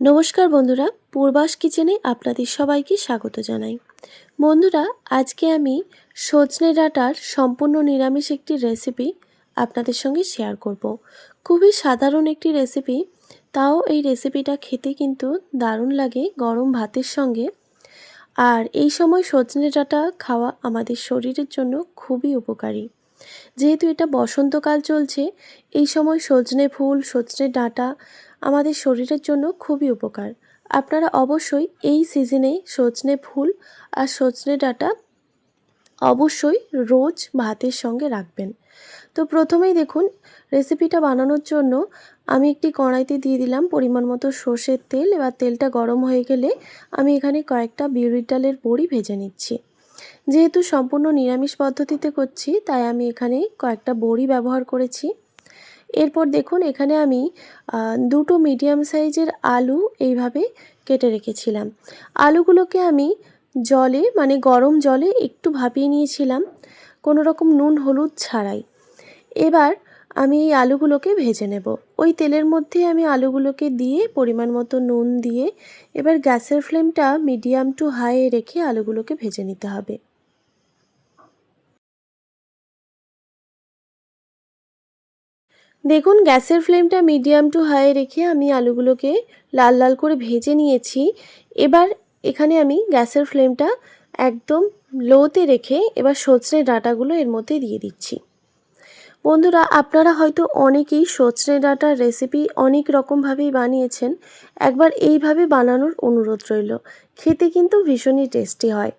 নমস্কার বন্ধুরা, পূর্বাস কিচেনে আপনাদের সবাইকে স্বাগত জানাই। বন্ধুরা, আজকে আমি সজনে ডাঁটার সম্পূর্ণ নিরামিষ একটি রেসিপি আপনাদের সঙ্গে শেয়ার করব। খুবই সাধারণ একটি রেসিপি তাও এই রেসিপিটা খেতে কিন্তু দারুণ লাগে গরম ভাতের সঙ্গে। আর এই সময় সজনে ডাঁটা খাওয়া আমাদের শরীরের জন্য খুবই উপকারী। যেহেতু এটা বসন্তকাল চলছে, এই সময় সজনে ফুল, সজনে ডাঁটা আমাদের শরীরের জন্য খুবই উপকার। আপনারা অবশ্যই এই সিজনে সজনে ফুল আর সজনে ডাটা অবশ্যই রোজ ভাতের সঙ্গে রাখবেন। তো প্রথমেই দেখুন রেসিপিটা বানানোর জন্য আমি একটি কড়াইতে দিয়ে দিলাম পরিমাণ মতো সর্ষের তেল। এবার তেলটা গরম হয়ে গেলে আমি এখানে কয়েকটা বিউরির ডালের বড়ি ভেজে নিচ্ছি। যেহেতু সম্পূর্ণ নিরামিষ পদ্ধতিতে করছি, তাই আমি এখানে কয়েকটা বড়ি ব্যবহার করেছি। এরপর দেখুন, এখানে আমি দুটো মিডিয়াম সাইজের আলু এইভাবে কেটে রেখেছিলাম। আলুগুলোকে আমি জলে মানে গরম জলে একটু ভাপিয়ে নিয়েছিলাম, কোনো রকম নুন, হলুদ ছাড়াই। এবার আমি এই আলুগুলোকে ভেজে নেব। ওই তেলের মধ্যে আমি আলুগুলোকে দিয়ে পরিমাণ মতো নুন দিয়ে এবার গ্যাসের ফ্লেমটা মিডিয়াম টু হাইয়ে রেখে আলুগুলোকে ভেজে নিতে হবে। দেখুন, গ্যাসের ফ্লেমটা মিডিয়াম টু হাই রেখে আমি আলুগুলোকে লাল লাল করে ভেজে নিয়েছি। এবার এখানে আমি গ্যাসের ফ্লেমটা একদম লোতে রেখে এবার সজনে ডাঁটাগুলো এর মধ্যে দিয়ে দিচ্ছি। বন্ধুরা, আপনারা হয়তো অনেকেই সজনে ডাঁটার রেসিপি অনেক রকমভাবেই বানিয়েছেন। একবার এইভাবে বানানোর অনুরোধ রইল। খেতে কিন্তু ভীষণই টেস্টি হয়।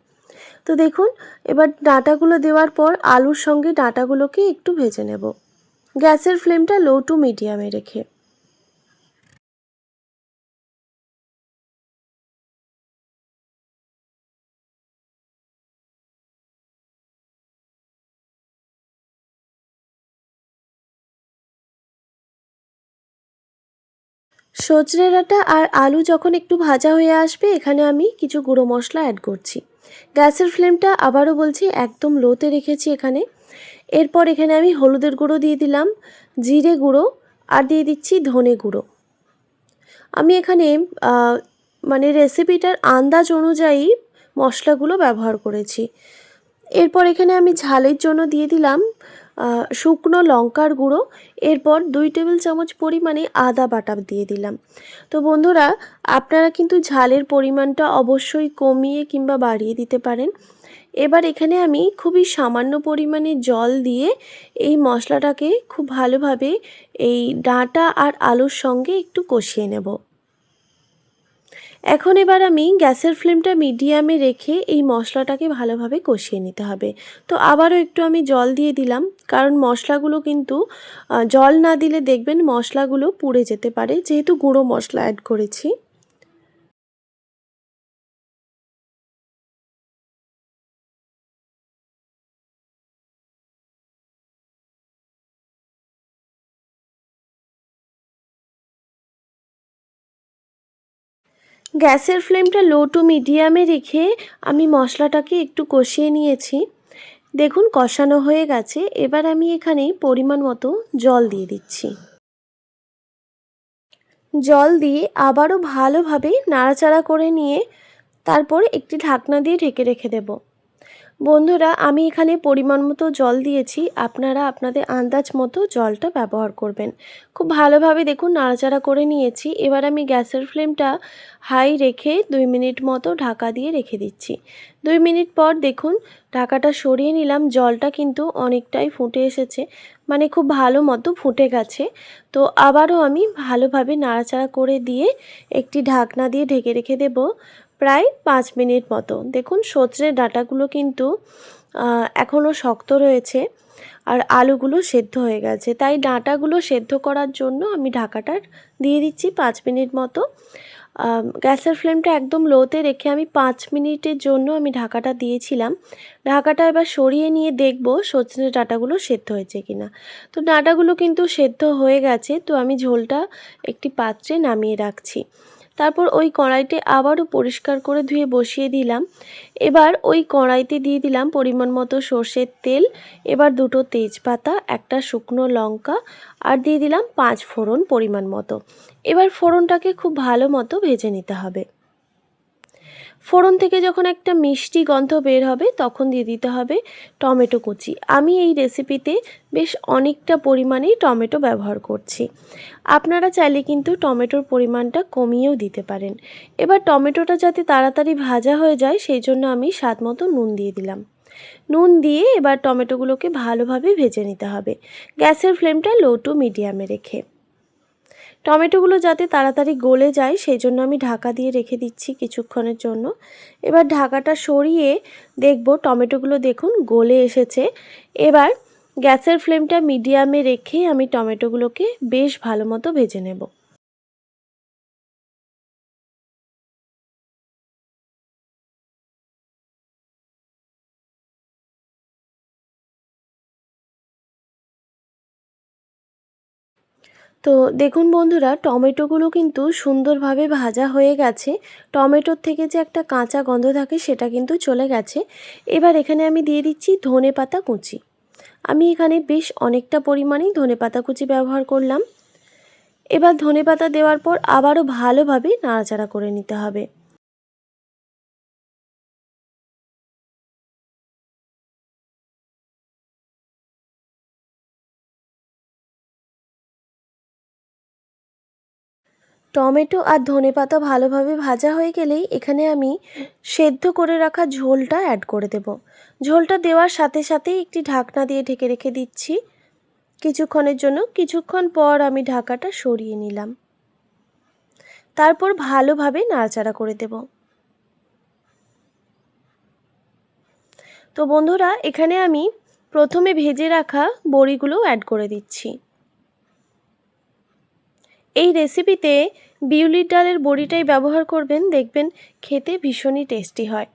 তো দেখুন, এবার ডাঁটাগুলো দেওয়ার পর আলুর সঙ্গে ডাঁটাগুলোকে একটু ভেজে নেব। গ্যাসের ফ্লেমটা লো টু মিডিয়ামে রেখে। সজনে ডাঁটা আর আলু যখন একটু ভাজা হয়ে আসবে, এখানে আমি কিছু গুঁড়ো মশলা অ্যাড করছি। গ্যাসের ফ্লেমটা আবারও বলছি, একদম লোতে রেখেছি এখানে। এরপর এখানে আমি হলুদের গুঁড়ো দিয়ে দিলাম, জিরে গুঁড়ো, আর দিয়ে দিচ্ছি ধনে গুঁড়ো। আমি এখানে মানে রেসিপিটার আন্দাজ অনুযায়ী মশলাগুলো ব্যবহার করেছি। এরপর এখানে আমি ঝালের জন্য দিয়ে দিলাম শুকনো লঙ্কার গুঁড়ো। এরপর দুই টেবিল চামচ পরিমাণে আদা বাটা দিয়ে দিলাম। তো বন্ধুরা, আপনারা কিন্তু ঝালের পরিমাণটা অবশ্যই কমিয়ে কিংবা বাড়িয়ে দিতে পারেন। এবার এখানে আমি খুবই সামান্য পরিমাণে জল দিয়ে এই মশলাটাকে খুব ভালোভাবে এই ডাঁটা আর আলুর সঙ্গে একটু কষিয়ে নেব। এখন এবার আমি গ্যাসের ফ্লেমটা মিডিয়ামে রেখে এই মশলাটাকে ভালোভাবে কষিয়ে নিতে হবে। তো আবারও একটু আমি জল দিয়ে দিলাম, কারণ মশলাগুলো কিন্তু জল না দিলে দেখবেন মশলাগুলো পুড়ে যেতে পারে, যেহেতু গুঁড়ো মশলা অ্যাড করেছি। গ্যাসের ফ্লেমটা লো টু মিডিয়ামে রেখে আমি মশলাটাকে একটু কষিয়ে নিয়েছি। দেখুন, কষানো হয়ে গেছে। এবার আমি এখানে পরিমাণ মতো জল দিয়ে দিচ্ছি। জল দিয়ে আবারও ভালোভাবে নাড়াচাড়া করে নিয়ে তারপর একটি ঢাকনা দিয়ে ঢেকে রেখে দেবো। বন্ধুরা, আমি এখানে পরিমাণ মতো জল দিয়েছি। আপনারা আপনাদের আন্দাজ মতো জলটা ব্যবহার করবেন। খুব ভালোভাবে দেখুন, নাড়াচাড়া করে নিয়েছি। এবার আমি গ্যাসের ফ্লেমটা হাই রেখে দুই মিনিট মতো ঢাকা দিয়ে রেখে দিচ্ছি। দুই মিনিট পর দেখুন ঢাকাটা সরিয়ে নিলাম, জলটা কিন্তু অনেকটাই ফুটে এসেছে মানে খুব ভালো মতো ফুটে গেছে। তো আবারও আমি ভালোভাবে নাড়াচাড়া করে দিয়ে একটি ঢাকনা দিয়ে ঢেকে রেখে দেব প্রায় পাঁচ মিনিট মতো। দেখুন সজনে ডাটাগুলো কিন্তু এখনও শক্ত রয়েছে আর আলুগুলো সেদ্ধ হয়ে গেছে। তাই ডাঁটাগুলো সেদ্ধ করার জন্য আমি ঢাকাটার দিয়ে দিচ্ছি পাঁচ মিনিট মতো। গ্যাসের ফ্লেমটা একদম লোতে রেখে আমি পাঁচ মিনিটের জন্য আমি ঢাকাটা দিয়েছিলাম। ঢাকাটা এবার সরিয়ে নিয়ে দেখব সজনে ডাঁটাগুলো সেদ্ধ হয়েছে কিনা। তো ডাঁটাগুলো কিন্তু সেদ্ধ হয়ে গেছে, তো আমি ঝোলটা একটি পাত্রে নামিয়ে রাখছি। তারপর ওই কড়াইটি আবারও পরিষ্কার করে ধুয়ে বসিয়ে দিলাম। এবার ওই কড়াইতে দিয়ে দিলাম পরিমাণ মতো সর্ষের তেল, এবার দুটো তেজপাতা, একটা শুকনো লঙ্কা আর দিয়ে দিলাম পাঁচ ফোড়ন পরিমাণ মতো। এবার ফোড়নটাকে খুব ভালো মতো ভেজে নিতে হবে। ফোড়ন থেকে যখন একটা মিষ্টি গন্ধ বের হবে, তখন দিয়ে দিতে হবে টমেটো কুচি। আমি এই রেসিপিতে বেশ অনেকটা পরিমাণেই টমেটো ব্যবহার করছি। আপনারা চাইলে কিন্তু টমেটোর পরিমাণটা কমিয়েও দিতে পারেন। এবার টমেটোটা যাতে তাড়াতাড়ি ভাজা হয়ে যায়, সেই জন্য আমি স্বাদ মতো নুন দিয়ে দিলাম। নুন দিয়ে এবার টমেটোগুলোকে ভালোভাবে ভেজে নিতে হবে। গ্যাসের ফ্লেমটা লো টু মিডিয়ামে রেখে। টমেটোগুলো যাতে তাড়াতাড়ি গলে যায় সেই জন্য আমি ঢাকা দিয়ে রেখে দিচ্ছি কিছুক্ষণের জন্য। এবার ঢাকাটা সরিয়ে দেখব, টমেটোগুলো দেখুন গলে এসেছে। এবার গ্যাসের ফ্লেমটা মিডিয়ামে রেখে আমি টমেটোগুলোকে বেশ ভালো মতো ভেজে নেব। তো দেখুন বন্ধুরা, টমেটোগুলো কিন্তু সুন্দরভাবে ভাজা হয়ে গেছে। টমেটোর থেকে যে একটা কাঁচা গন্ধ থাকে সেটা কিন্তু চলে গেছে। এবার এখানে আমি দিয়ে দিচ্ছি ধনে পাতা কুচি। আমি এখানে বেশ অনেকটা পরিমাণেই ধনে পাতা কুচি ব্যবহার করলাম। এবার ধনে পাতা দেওয়ার পর আবারও ভালোভাবে নাড়াচাড়া করে নিতে হবে। টমেটো আর ধনে পাতা ভালোভাবে ভাজা হয়ে গেলেই এখানে আমি সেদ্ধ করে রাখা ঝোলটা অ্যাড করে দেব। ঝোলটা দেওয়ার সাথে সাথেই একটি ঢাকনা দিয়ে ঢেকে রেখে দিচ্ছি। কিছুক্ষণের জন্য কিছুক্ষণ পর আমি ঢাকাটা সরিয়ে নিলাম। তারপর ভালোভাবে নাড়াচাড়া করে দেব। তো বন্ধুরা, এখানে আমি প্রথমে ভেজে রাখা বড়িগুলো অ্যাড করে দিচ্ছি। এই রেসিপিতে বিউলির ডালের বড়িটাই ব্যবহার করবেন, দেখবেন খেতে ভীষণই টেস্টি হয়।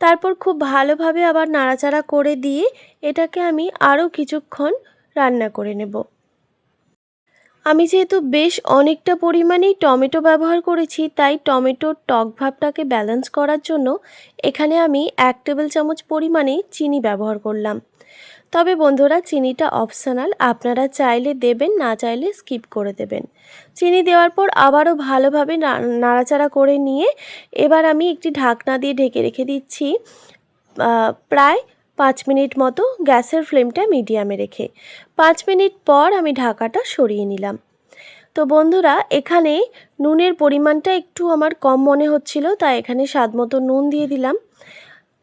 তারপর খুব ভালোভাবে আবার নাড়াচাড়া করে দিয়ে এটাকে আমি আরও কিছুক্ষণ রান্না করে নেব। আমি যেহেতু বেশ অনেকটা পরিমাণেই টমেটো ব্যবহার করেছি, তাই টমেটোর টক ভাবটাকে ব্যালেন্স করার জন্য এখানে আমি এক টেবিল চামচ পরিমাণে চিনি ব্যবহার করলাম। তবে বন্ধুরা, চিনিটা অপশনাল আপনারা চাইলে দেবেন, না চাইলে স্কিপ করে দেবেন। চিনি দেওয়ার পর আবারও ভালোভাবে নাড়াচাড়া করে নিয়ে এবার আমি একটি ঢাকনা দিয়ে ঢেকে রেখে দিচ্ছি প্রায় পাঁচ মিনিট মতো গ্যাসের ফ্লেমটা মিডিয়ামে রেখে। পাঁচ মিনিট পর আমি ঢাকাটা সরিয়ে নিলাম। তো বন্ধুরা, এখানে নুনের পরিমাণটা একটু আমার কম মনে হচ্ছিল, তাই এখানে স্বাদ মতো নুন দিয়ে দিলাম।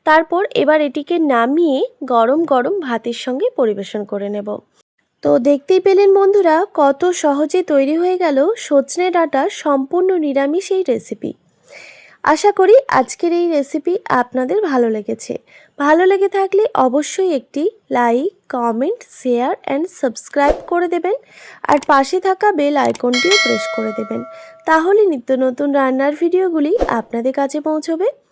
তারপর এবার এটিকে নামিয়ে গরম গরম ভাতের সঙ্গে পরিবেশন করে নেব। তো দেখতেই পেলেন বন্ধুরা, কত সহজে তৈরি হয়ে গেল সজনে ডাঁটার সম্পূর্ণ নিরামিষ এই রেসিপি আশা করি আজকের এই রেসিপি আপনাদের ভালো লেগেছে। ভালো লেগে থাকলে অবশ্যই একটি like comment share and subscribe করে দেবেন আর পাশে থাকা বেল আইকনটিও প্রেস করে দেবেন। তাহলে নিত্য নতুন রান্নার ভিডিওগুলি আপনাদের কাছে পৌঁছবে।